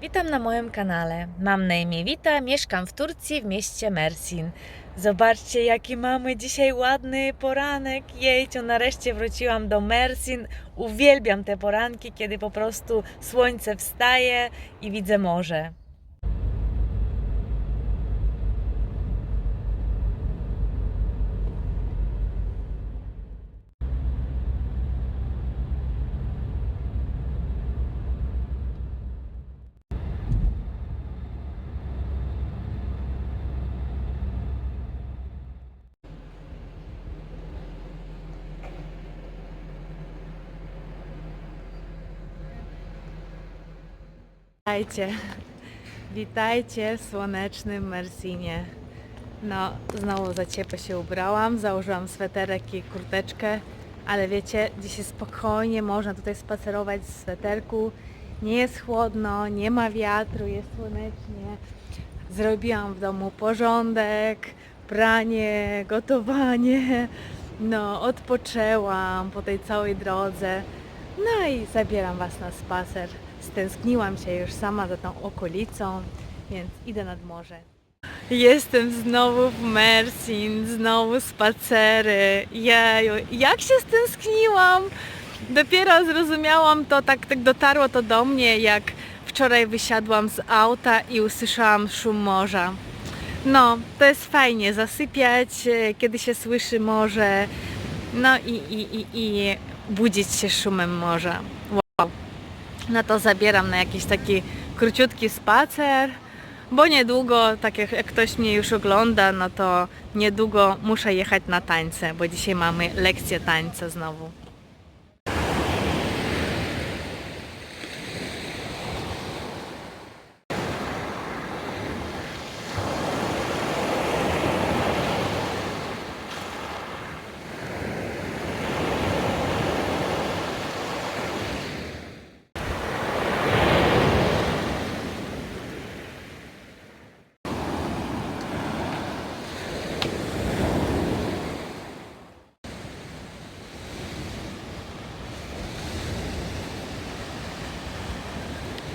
Witam na moim kanale. Mam na imię Wita, mieszkam w Turcji w mieście Mersin. Zobaczcie, jaki mamy dzisiaj ładny poranek. Jejciu, nareszcie wróciłam do Mersin. Uwielbiam te poranki, kiedy po prostu słońce wstaje i widzę morze. Witajcie. Witajcie w słonecznym Mersinie. No, znowu za ciepło się ubrałam, założyłam sweterek i kurteczkę, ale wiecie, dzisiaj spokojnie można tutaj spacerować w sweterku. Nie jest chłodno, nie ma wiatru, jest słonecznie. Zrobiłam w domu porządek, pranie, gotowanie. No, odpoczęłam po tej całej drodze. No i zabieram Was na spacer. Stęskniłam się już sama za tą okolicą, więc idę nad morze. Jestem znowu w Mersin, znowu spacery. Jeju, jak się stęskniłam! Dopiero zrozumiałam to, tak, tak dotarło to do mnie, jak wczoraj wysiadłam z auta i usłyszałam szum morza. No, to jest fajnie zasypiać, e, kiedy się słyszy morze, no i, i, i, i budzić się szumem morza. No to zabieram na jakiś taki króciutki spacer, bo niedługo, tak jak, jak ktoś mnie już ogląda, no to niedługo muszę jechać na tańce, bo dzisiaj mamy lekcję tańca znowu.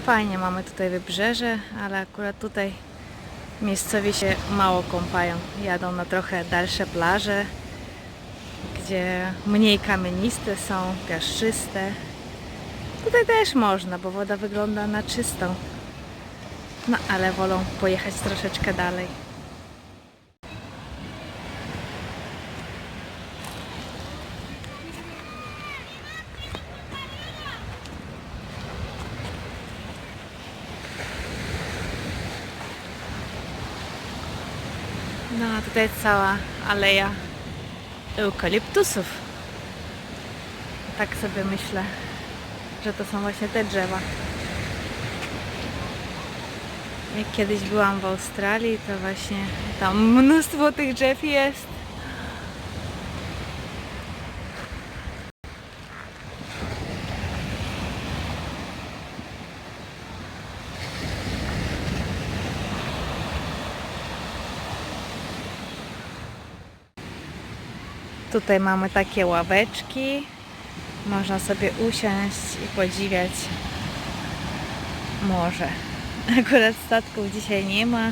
Fajnie mamy tutaj wybrzeże, ale akurat tutaj miejscowi się mało kąpają. Jadą na trochę dalsze plaże, gdzie mniej kamieniste są, piaszczyste. Tutaj też można, bo woda wygląda na czystą. No ale wolą pojechać troszeczkę dalej. No, a tutaj cała aleja eukaliptusów. Tak sobie myślę, że to są właśnie te drzewa. Jak kiedyś byłam w Australii, to właśnie tam mnóstwo tych drzew jest. Tutaj mamy takie ławeczki. Można sobie usiąść i podziwiać morze. Akurat statków dzisiaj nie ma,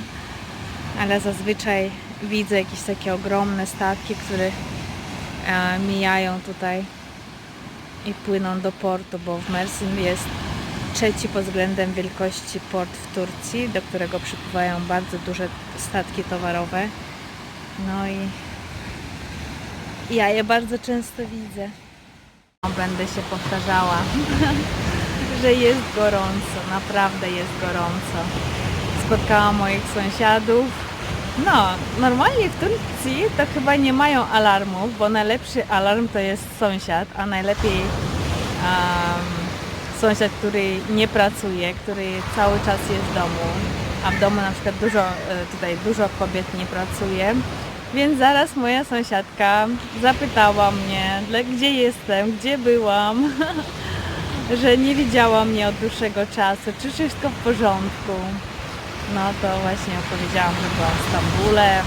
ale zazwyczaj widzę jakieś takie ogromne statki, które e, mijają tutaj i płyną do portu, bo w Mersin jest trzeci pod względem wielkości port w Turcji, do którego przypływają bardzo duże statki towarowe. No i ja je bardzo często widzę. Będę się powtarzała, że jest gorąco, naprawdę jest gorąco. Spotkałam moich sąsiadów. No, normalnie w Turcji to chyba nie mają alarmów, bo najlepszy alarm to jest sąsiad, a najlepiej um, sąsiad, który nie pracuje, który cały czas jest w domu, a w domu na przykład dużo, e, tutaj dużo kobiet nie pracuje. Więc zaraz moja sąsiadka zapytała mnie, gdzie jestem, gdzie byłam, że nie widziała mnie od dłuższego czasu, czy wszystko w porządku. No to właśnie opowiedziałam, że byłam w Stambule,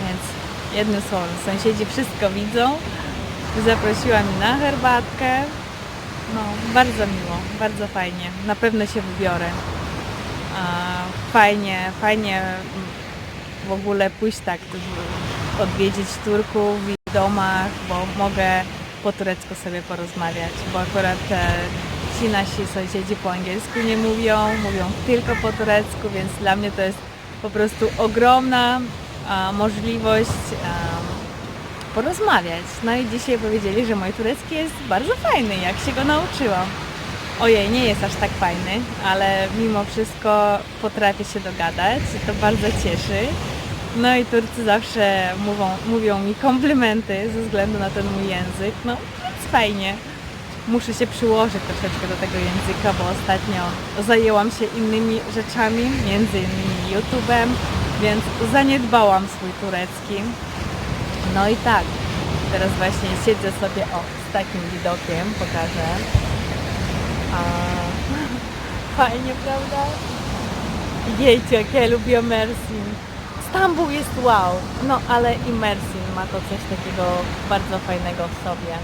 więc jednym słowem, sąsiedzi wszystko widzą. Zaprosiła mnie na herbatkę. No, bardzo miło, bardzo fajnie. Na pewno się wybiorę. Fajnie, fajnie w ogóle pójść tak, odwiedzić Turków w domach, bo mogę po turecku sobie porozmawiać, bo akurat e, ci nasi sąsiedzi po angielsku nie mówią, mówią tylko po turecku, więc dla mnie to jest po prostu ogromna a, możliwość a, porozmawiać. No i dzisiaj powiedzieli, że mój turecki jest bardzo fajny, jak się go nauczyłam. Ojej, nie jest aż tak fajny, ale mimo wszystko potrafię się dogadać to bardzo cieszy. No i Turcy zawsze mówią, mówią mi komplementy ze względu na ten mój język, no więc fajnie. Muszę się przyłożyć troszeczkę do tego języka, bo ostatnio zajęłam się innymi rzeczami, między innymi YouTube'em, więc zaniedbałam swój turecki. No i tak, teraz właśnie siedzę sobie o, z takim widokiem, pokażę. A, fajnie, prawda? Jejcie, jak ja lubię Mersin. Stambuł jest wow, no ale i Mersin ma to coś takiego bardzo fajnego w sobie.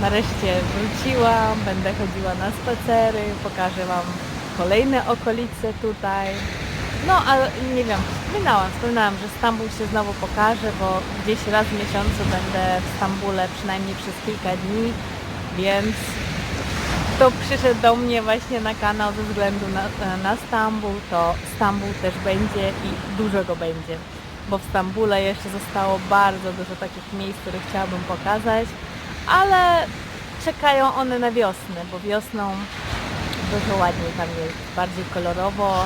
Nareszcie wróciłam, będę chodziła na spacery, pokażę Wam kolejne okolice tutaj. No, ale nie wiem, wspominałam, wspominałam, że Stambuł się znowu pokaże, bo gdzieś raz w miesiącu będę w Stambule przynajmniej przez kilka dni, więc kto przyszedł do mnie właśnie na kanał ze względu na, na Stambuł, to Stambuł też będzie i dużo go będzie. Bo w Stambule jeszcze zostało bardzo dużo takich miejsc, które chciałabym pokazać, ale czekają one na wiosnę, bo wiosną dużo ładniej tam jest, bardziej kolorowo,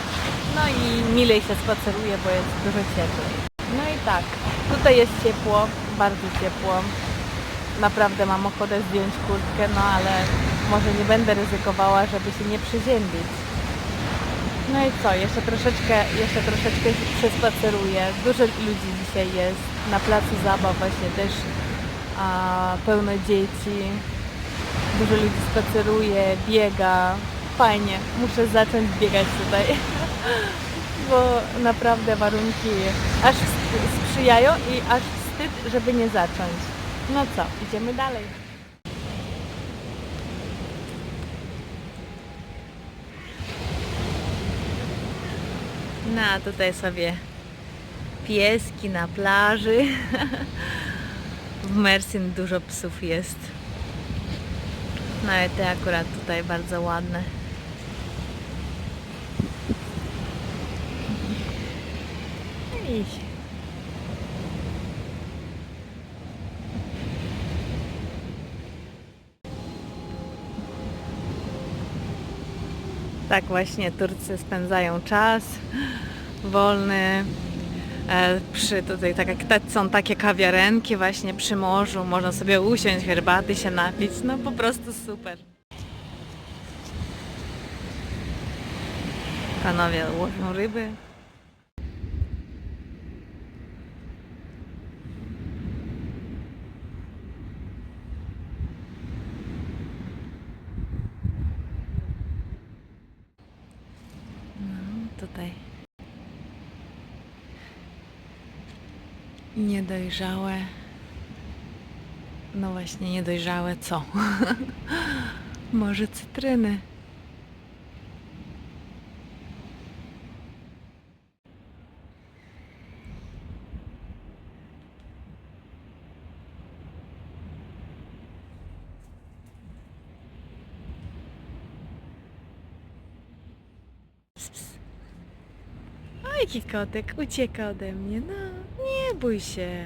no i milej się spaceruje, bo jest dużo cieplej. No i tak, tutaj jest ciepło, bardzo ciepło. Naprawdę mam ochotę zdjąć kurtkę, no ale może nie będę ryzykowała, żeby się nie przyziębić. No i co, jeszcze troszeczkę, jeszcze troszeczkę przespaceruję. Dużo ludzi dzisiaj jest. Na placu zabaw właśnie też a, pełno dzieci. Dużo ludzi spaceruje, biega. Fajnie, muszę zacząć biegać tutaj. Bo naprawdę warunki aż sprzyjają i aż wstyd, żeby nie zacząć. No co, idziemy dalej. No a tutaj sobie pieski na plaży. W Mersin dużo psów jest. No i te akurat tutaj bardzo ładne. I Tak właśnie Turcy spędzają czas wolny. E, Przy tutaj tak jak te, są takie kawiarenki właśnie przy morzu, można sobie usiąść, herbaty się napić, no po prostu super. Panowie łowią ryby. No, tutaj niedojrzałe. No właśnie, niedojrzałe co? Może cytryny. Ps, ps. Kotek ucieka ode mnie. No, bój się.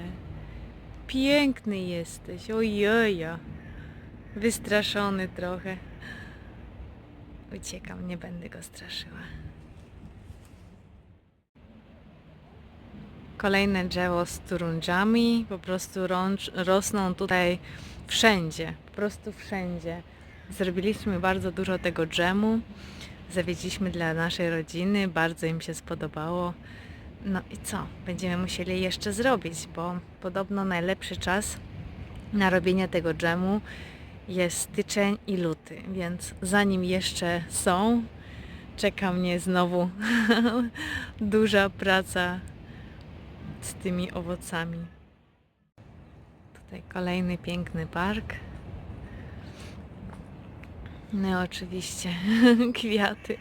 Piękny jesteś. Ojojo. Wystraszony trochę. Uciekam, nie będę go straszyła. Kolejne drzewo z turundżami. Po prostu rącz, rosną tutaj wszędzie. Po prostu wszędzie. Zrobiliśmy bardzo dużo tego dżemu. Zawiedliśmy dla naszej rodziny, bardzo im się spodobało. No i co? Będziemy musieli jeszcze zrobić, bo podobno najlepszy czas na robienie tego dżemu jest styczeń i luty, więc zanim jeszcze są, czeka mnie znowu duża praca z tymi owocami. Tutaj kolejny piękny park. No oczywiście kwiaty.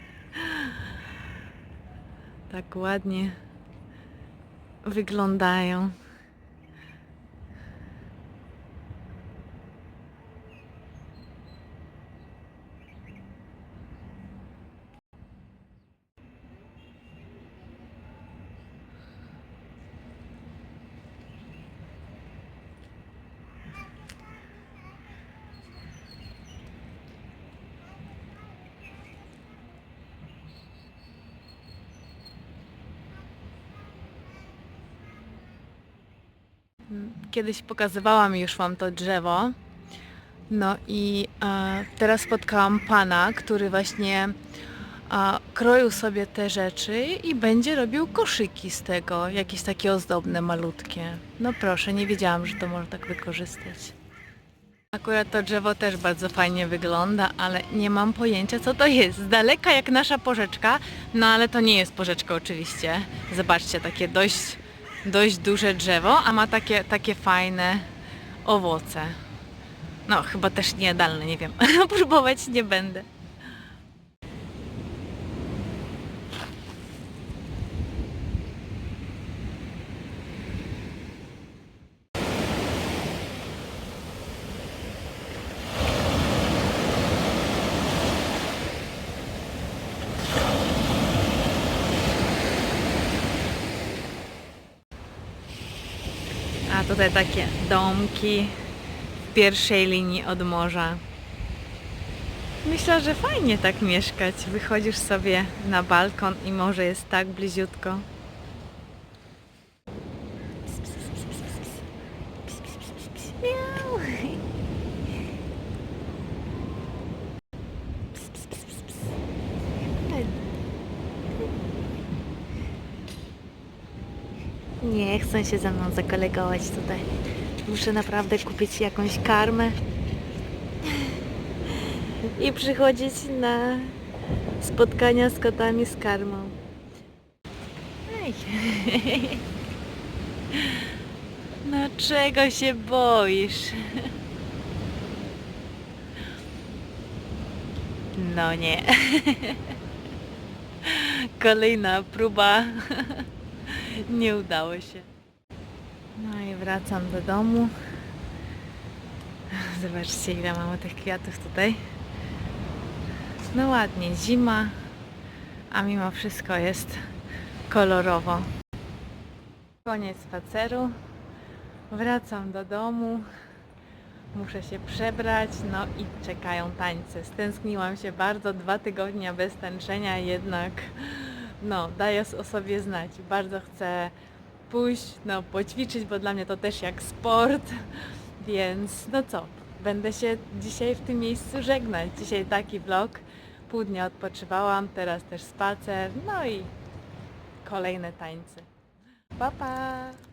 tak ładnie wyglądają. Kiedyś pokazywałam już Wam to drzewo. No i e, teraz spotkałam pana, który właśnie e, kroił sobie te rzeczy i będzie robił koszyki z tego, jakieś takie ozdobne, malutkie. No proszę, nie wiedziałam, że to można tak wykorzystać. Akurat to drzewo też bardzo fajnie wygląda, ale nie mam pojęcia co to jest. Z daleka jak nasza porzeczka, no ale to nie jest porzeczka oczywiście. Zobaczcie, takie dość, dość duże drzewo, a ma takie, takie fajne owoce. No, chyba też niejadalne, nie wiem. Próbować nie będę. Tutaj takie domki w pierwszej linii od morza. Myślę, że fajnie tak mieszkać. Wychodzisz sobie na balkon i morze jest tak bliziutko. Nie chcą się ze mną zakolegować tutaj. Muszę naprawdę kupić jakąś karmę i przychodzić na spotkania z kotami z karmą. Ej. No czego się boisz? No nie. Kolejna próba. Nie udało się. No i wracam do domu. Zobaczcie ile mamy tych kwiatów tutaj. No ładnie, zima, a mimo wszystko jest kolorowo. Koniec spaceru. Wracam do domu. Muszę się przebrać, no i czekają tańce. Stęskniłam się bardzo, dwa tygodnia bez tańczenia, jednak no, daję o sobie znać. Bardzo chcę pójść, no, poćwiczyć, bo dla mnie to też jak sport, więc no co, będę się dzisiaj w tym miejscu żegnać. Dzisiaj taki vlog, pół dnia odpoczywałam, teraz też spacer, no i kolejne tańce. Pa, pa!